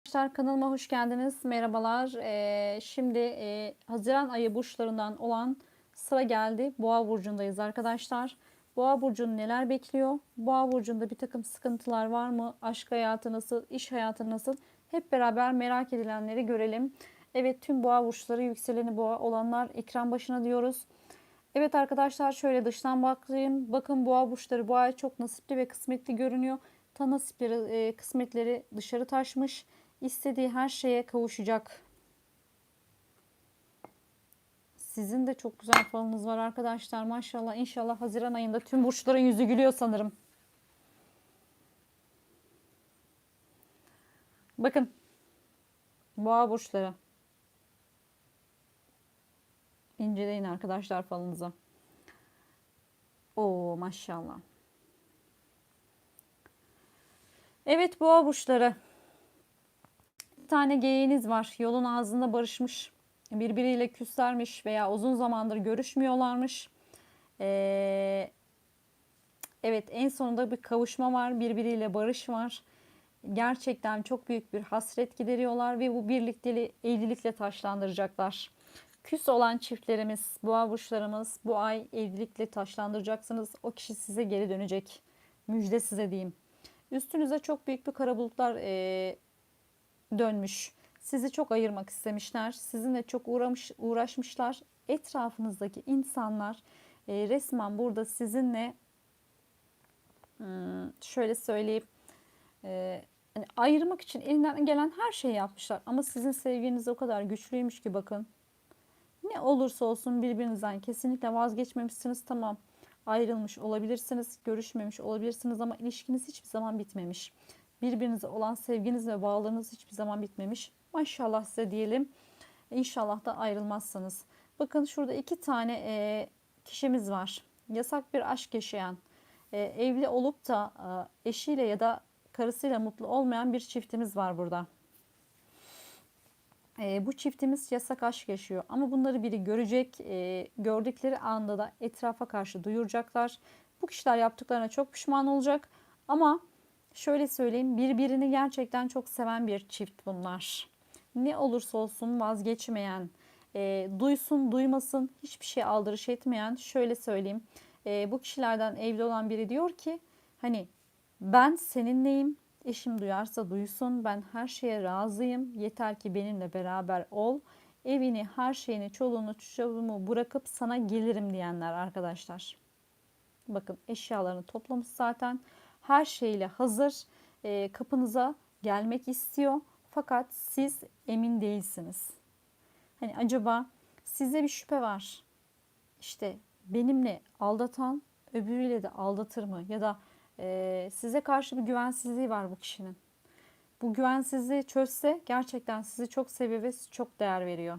Arkadaşlar kanalıma hoş geldiniz. Merhabalar. Ee, şimdi e, Haziran ayı burçlarından olan sıra geldi. Boğa burcundayız arkadaşlar. Boğa burcunu neler bekliyor? Boğa burcunda bir takım sıkıntılar var mı? Aşk hayatı nasıl? İş hayatı nasıl? Hep beraber merak edilenleri görelim. Evet tüm boğa burçları yükseleni boğa olanlar ekran başına diyoruz. Evet arkadaşlar şöyle dıştan bakayım. Bakın boğa burçları bu ay çok nasipli ve kısmetli görünüyor. Ta nasipleri, e, kısmetleri dışarı taşmış. İstediği her şeye kavuşacak. Sizin de çok güzel falınız var arkadaşlar. Maşallah inşallah Haziran ayında tüm burçların yüzü gülüyor sanırım. Bakın. Boğa burçları. İnceleyin arkadaşlar falınızı. Oo maşallah. Evet boğa burçları. Tane geyiğiniz var. Yolun ağzında barışmış. Birbiriyle küslermiş veya uzun zamandır görüşmüyorlarmış. Ee, evet en sonunda bir kavuşma var. Birbiriyle barış var. Gerçekten çok büyük bir hasret gideriyorlar ve bu birlikteliği evlilikle taşlandıracaklar. Küs olan çiftlerimiz, boğa burçlarımız bu ay evlilikle taşlandıracaksınız. O kişi size geri dönecek. Müjde size diyeyim. Üstünüze çok büyük bir kara bulutlar e, dönmüş. Sizi çok ayırmak istemişler. Sizinle çok uğramış, uğraşmışlar. Etrafınızdaki insanlar e, resmen burada sizinle hmm, şöyle söyleyip e, hani ayırmak için elinden gelen her şeyi yapmışlar. Ama sizin sevginiz o kadar güçlüymüş ki bakın. Ne olursa olsun birbirinizden kesinlikle vazgeçmemişsiniz. Tamam ayrılmış olabilirsiniz, görüşmemiş olabilirsiniz ama ilişkiniz hiçbir zaman bitmemiş. Birbirinize olan sevginiz ve bağlarınız hiçbir zaman bitmemiş. Maşallah size diyelim. İnşallah da ayrılmazsınız. Bakın şurada iki tane e, kişimiz var. Yasak bir aşk yaşayan, e, evli olup da e, eşiyle ya da karısıyla mutlu olmayan bir çiftimiz var burada. E, bu çiftimiz yasak aşk yaşıyor ama bunları biri görecek, e, gördükleri anda da etrafa karşı duyuracaklar. Bu kişiler yaptıklarına çok pişman olacak ama şöyle söyleyeyim birbirini gerçekten çok seven bir çift bunlar. Ne olursa olsun vazgeçmeyen, e, duysun duymasın hiçbir şey aldırış etmeyen şöyle söyleyeyim. E, bu kişilerden evli olan biri diyor ki hani ben seninleyim Eşim duyarsa duysun. Ben her şeye razıyım. Yeter ki benimle beraber ol. Evini, her şeyini, çoluğunu, çocuğumu bırakıp sana gelirim diyenler arkadaşlar. Bakın eşyalarını toplamış zaten. Her şeyle hazır. E, kapınıza gelmek istiyor. Fakat siz emin değilsiniz. Hani acaba size bir şüphe var. İşte benimle aldatan öbürüyle de aldatır mı? Ya da e, size karşı bir güvensizliği var bu kişinin. Bu güvensizliği çözse gerçekten sizi çok seviyor ve çok değer veriyor.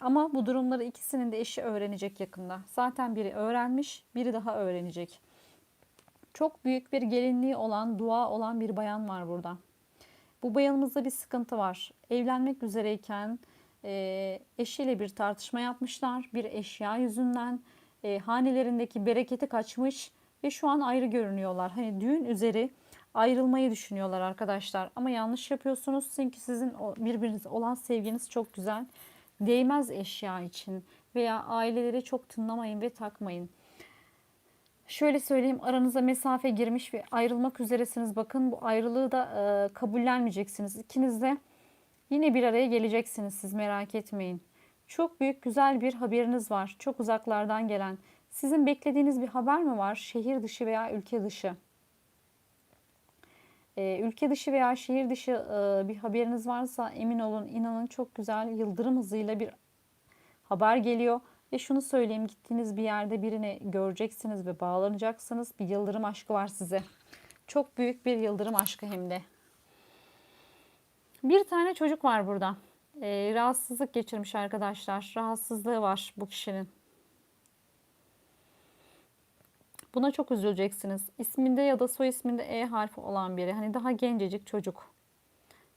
Ama bu durumları ikisinin de eşi öğrenecek yakında. Zaten biri öğrenmiş, biri daha öğrenecek. Çok büyük bir gelinliği olan, dua olan bir bayan var burada. Bu bayanımızda bir sıkıntı var. Evlenmek üzereyken e, eşiyle bir tartışma yapmışlar. Bir eşya yüzünden e, hanelerindeki bereketi kaçmış ve şu an ayrı görünüyorlar. Hani düğün üzeri ayrılmayı düşünüyorlar arkadaşlar. Ama yanlış yapıyorsunuz. Çünkü sizin birbirinize olan sevginiz çok güzel. Değmez eşya için veya aileleri çok tınlamayın ve takmayın. Şöyle söyleyeyim aranıza mesafe girmiş ve ayrılmak üzeresiniz. Bakın bu ayrılığı da e, kabullenmeyeceksiniz. İkiniz de yine bir araya geleceksiniz siz merak etmeyin. Çok büyük güzel bir haberiniz var. Çok uzaklardan gelen. Sizin beklediğiniz bir haber mi var? Şehir dışı veya ülke dışı. Ee, ülke dışı veya şehir dışı e, bir haberiniz varsa emin olun inanın çok güzel yıldırım hızıyla bir haber geliyor. Ve şunu söyleyeyim gittiğiniz bir yerde birini göreceksiniz ve bağlanacaksınız. Bir yıldırım aşkı var size. Çok büyük bir yıldırım aşkı hem de. Bir tane çocuk var burada. Ee, rahatsızlık geçirmiş arkadaşlar. Rahatsızlığı var bu kişinin. Buna çok üzüleceksiniz. İsminde ya da soy isminde E harfi olan biri. Hani daha gencecik çocuk.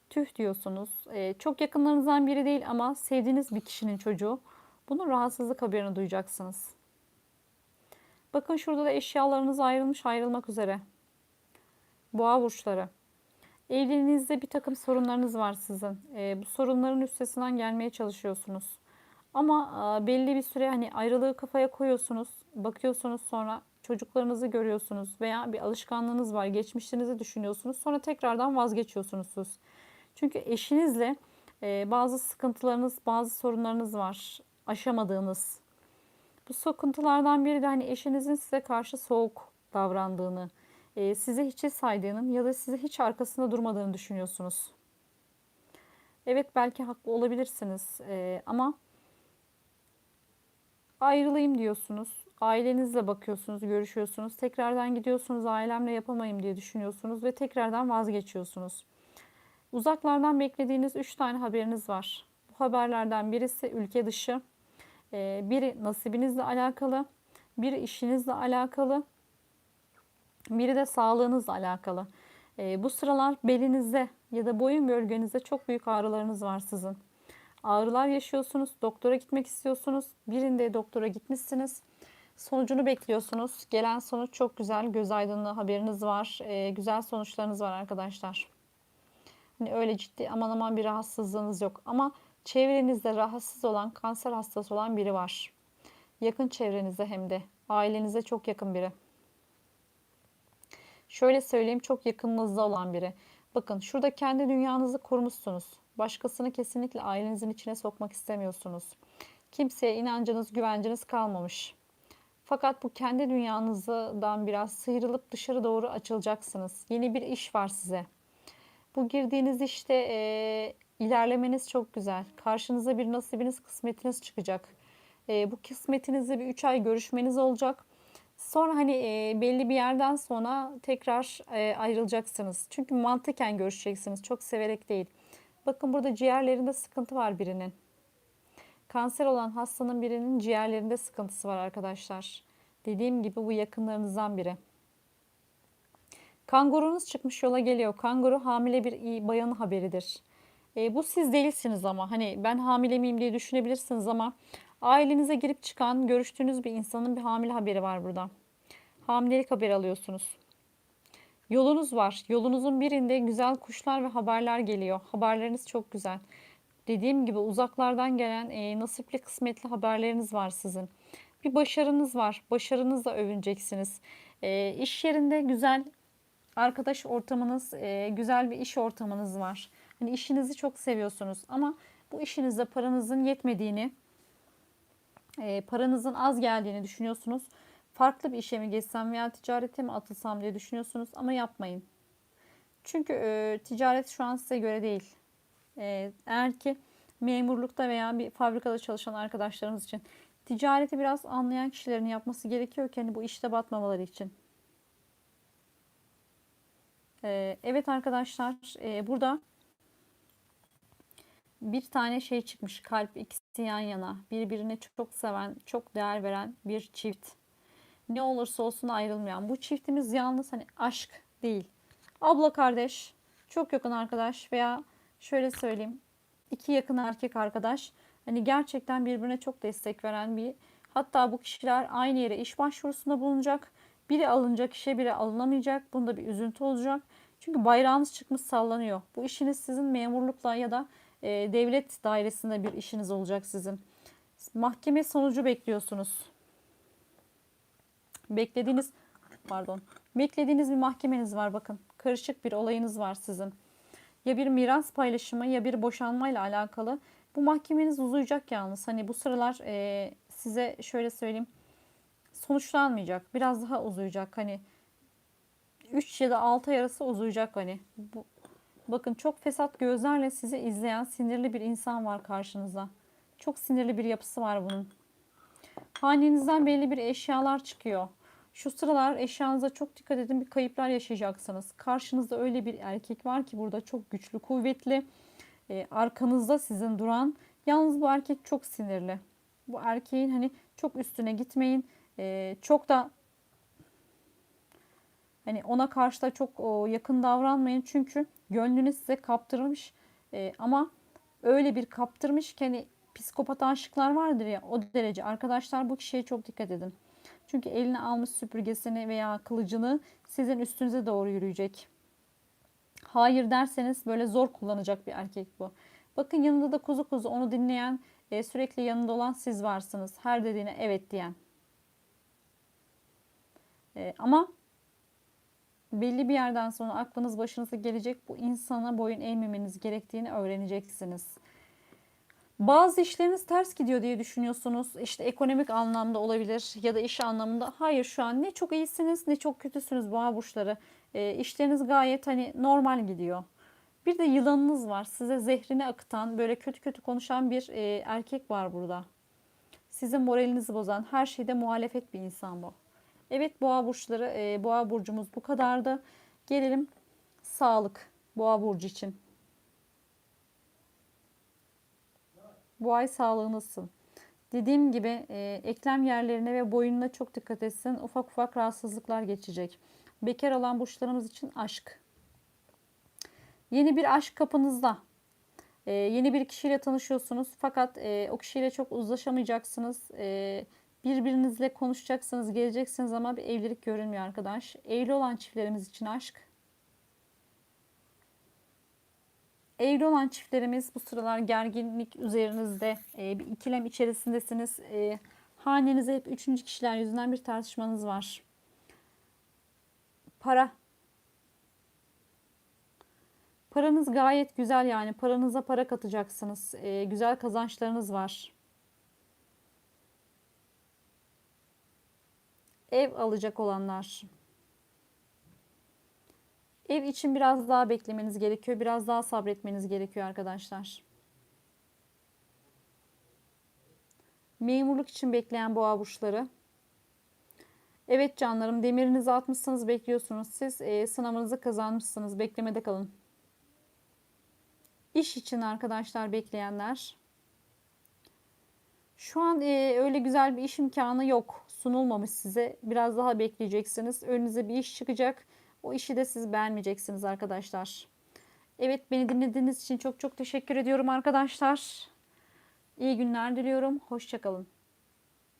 Tüh diyorsunuz. Ee, çok yakınlarınızdan biri değil ama sevdiğiniz bir kişinin çocuğu. Bunun rahatsızlık haberini duyacaksınız. Bakın şurada da eşyalarınız ayrılmış ayrılmak üzere. Boğa burçları. Evliliğinizde bir takım sorunlarınız var sizin. Ee, bu sorunların üstesinden gelmeye çalışıyorsunuz. Ama e, belli bir süre hani ayrılığı kafaya koyuyorsunuz. Bakıyorsunuz sonra çocuklarınızı görüyorsunuz veya bir alışkanlığınız var. Geçmişinizi düşünüyorsunuz. Sonra tekrardan vazgeçiyorsunuz siz. Çünkü eşinizle e, bazı sıkıntılarınız, bazı sorunlarınız var. Aşamadığınız. Bu sıkıntılardan biri de hani eşinizin size karşı soğuk davrandığını, e, sizi hiçe saydığının ya da size hiç arkasında durmadığını düşünüyorsunuz. Evet belki haklı olabilirsiniz e, ama ayrılayım diyorsunuz. Ailenizle bakıyorsunuz, görüşüyorsunuz. Tekrardan gidiyorsunuz, ailemle yapamayım diye düşünüyorsunuz ve tekrardan vazgeçiyorsunuz. Uzaklardan beklediğiniz 3 tane haberiniz var. Bu haberlerden birisi ülke dışı, e, biri nasibinizle alakalı, biri işinizle alakalı, biri de sağlığınızla alakalı. E, bu sıralar belinizde ya da boyun bölgenizde çok büyük ağrılarınız var sizin. Ağrılar yaşıyorsunuz, doktora gitmek istiyorsunuz. Birinde doktora gitmişsiniz. Sonucunu bekliyorsunuz. Gelen sonuç çok güzel, göz aydınlığı haberiniz var. E, güzel sonuçlarınız var arkadaşlar. Hani öyle ciddi aman aman bir rahatsızlığınız yok. Ama çevrenizde rahatsız olan, kanser hastası olan biri var. Yakın çevrenizde hem de. Ailenize çok yakın biri. Şöyle söyleyeyim çok yakınınızda olan biri. Bakın şurada kendi dünyanızı kurmuşsunuz. Başkasını kesinlikle ailenizin içine sokmak istemiyorsunuz. Kimseye inancınız, güvenciniz kalmamış. Fakat bu kendi dünyanızdan biraz sıyrılıp dışarı doğru açılacaksınız. Yeni bir iş var size. Bu girdiğiniz işte ilerlemeniz çok güzel. Karşınıza bir nasibiniz, kısmetiniz çıkacak. E, bu kısmetinizle bir 3 ay görüşmeniz olacak. Sonra hani e, belli bir yerden sonra tekrar e, ayrılacaksınız. Çünkü mantıken görüşeceksiniz. Çok severek değil. Bakın burada ciğerlerinde sıkıntı var birinin. Kanser olan hastanın birinin ciğerlerinde sıkıntısı var arkadaşlar. Dediğim gibi bu yakınlarınızdan biri. Kangurunuz çıkmış yola geliyor. Kanguru hamile bir bayanın haberidir. E, bu siz değilsiniz ama hani ben hamile miyim diye düşünebilirsiniz ama ailenize girip çıkan görüştüğünüz bir insanın bir hamile haberi var burada. Hamilelik haberi alıyorsunuz. Yolunuz var. Yolunuzun birinde güzel kuşlar ve haberler geliyor. Haberleriniz çok güzel. Dediğim gibi uzaklardan gelen e, nasipli kısmetli haberleriniz var sizin. Bir başarınız var. Başarınızla övüneceksiniz. E, iş yerinde güzel arkadaş ortamınız, e, güzel bir iş ortamınız var. Hani işinizi çok seviyorsunuz ama bu işinizde paranızın yetmediğini, e, paranızın az geldiğini düşünüyorsunuz. Farklı bir işe mi geçsem veya ticarete mi atılsam diye düşünüyorsunuz ama yapmayın. Çünkü e, ticaret şu an size göre değil. E, eğer ki memurlukta veya bir fabrikada çalışan arkadaşlarımız için ticareti biraz anlayan kişilerin yapması gerekiyor ki hani bu işte batmamaları için. E, evet arkadaşlar e, burada bir tane şey çıkmış kalp ikisi yan yana. Birbirine çok seven çok değer veren bir çift. Ne olursa olsun ayrılmayan. Bu çiftimiz yalnız hani aşk değil. Abla kardeş çok yakın arkadaş veya şöyle söyleyeyim iki yakın erkek arkadaş hani gerçekten birbirine çok destek veren bir hatta bu kişiler aynı yere iş başvurusunda bulunacak. Biri alınacak işe biri alınamayacak. Bunda bir üzüntü olacak çünkü bayrağınız çıkmış sallanıyor bu işiniz sizin memurlukla ya da e, devlet dairesinde bir işiniz olacak sizin. Mahkeme sonucu bekliyorsunuz. Beklediğiniz pardon. Beklediğiniz bir mahkemeniz var bakın. Karışık bir olayınız var sizin. Ya bir miras paylaşımı ya bir boşanmayla alakalı. Bu mahkemeniz uzayacak yalnız. Hani bu sıralar e, size şöyle söyleyeyim. Sonuçlanmayacak. Biraz daha uzayacak. Hani 3 ya da 6 ay arası uzayacak hani. Bu, Bakın çok fesat gözlerle sizi izleyen sinirli bir insan var karşınızda. Çok sinirli bir yapısı var bunun. Hanenizden belli bir eşyalar çıkıyor. Şu sıralar eşyanıza çok dikkat edin bir kayıplar yaşayacaksınız. Karşınızda öyle bir erkek var ki burada çok güçlü, kuvvetli. E, arkanızda sizin duran. Yalnız bu erkek çok sinirli. Bu erkeğin hani çok üstüne gitmeyin. E, çok da Hani ona karşı da çok yakın davranmayın çünkü gönlünü size kaptırmış e, ama öyle bir kaptırmış ki hani psikopat aşıklar vardır ya o derece. Arkadaşlar bu kişiye çok dikkat edin. Çünkü eline almış süpürgesini veya kılıcını sizin üstünüze doğru yürüyecek. Hayır derseniz böyle zor kullanacak bir erkek bu. Bakın yanında da kuzu kuzu onu dinleyen, e, sürekli yanında olan siz varsınız. Her dediğine evet diyen. E, ama belli bir yerden sonra aklınız başınıza gelecek. Bu insana boyun eğmemeniz gerektiğini öğreneceksiniz. Bazı işleriniz ters gidiyor diye düşünüyorsunuz. İşte ekonomik anlamda olabilir ya da iş anlamında. Hayır şu an ne çok iyisiniz ne çok kötüsünüz boğa burçları. E, işleriniz gayet hani normal gidiyor. Bir de yılanınız var. Size zehrini akıtan, böyle kötü kötü konuşan bir e, erkek var burada. Sizin moralinizi bozan, her şeyde muhalefet bir insan bu. Evet boğa burçları, e, boğa burcumuz bu kadardı. Gelelim sağlık boğa burcu için. Bu ay sağlığı nasıl? Dediğim gibi e, eklem yerlerine ve boyununa çok dikkat etsin. Ufak ufak rahatsızlıklar geçecek. Bekar olan burçlarımız için aşk. Yeni bir aşk kapınızda. E, yeni bir kişiyle tanışıyorsunuz fakat e, o kişiyle çok uzlaşamayacaksınız. E, birbirinizle konuşacaksınız, geleceksiniz ama bir evlilik görünmüyor arkadaş. Evli olan çiftlerimiz için aşk. Evli olan çiftlerimiz bu sıralar gerginlik üzerinizde e, bir ikilem içerisindesiniz. E, hanenize hep üçüncü kişiler yüzünden bir tartışmanız var. Para. Paranız gayet güzel yani. Paranıza para katacaksınız. E, güzel kazançlarınız var. Ev alacak olanlar. Ev için biraz daha beklemeniz gerekiyor. Biraz daha sabretmeniz gerekiyor arkadaşlar. Memurluk için bekleyen boğa burçları. Evet canlarım demirinizi atmışsınız bekliyorsunuz. Siz e, sınavınızı kazanmışsınız. Beklemede kalın. İş için arkadaşlar bekleyenler. Şu an e, öyle güzel bir iş imkanı yok. Sunulmamış size. Biraz daha bekleyeceksiniz. Önünüze bir iş çıkacak. O işi de siz beğenmeyeceksiniz arkadaşlar. Evet beni dinlediğiniz için çok çok teşekkür ediyorum arkadaşlar. İyi günler diliyorum. Hoşçakalın.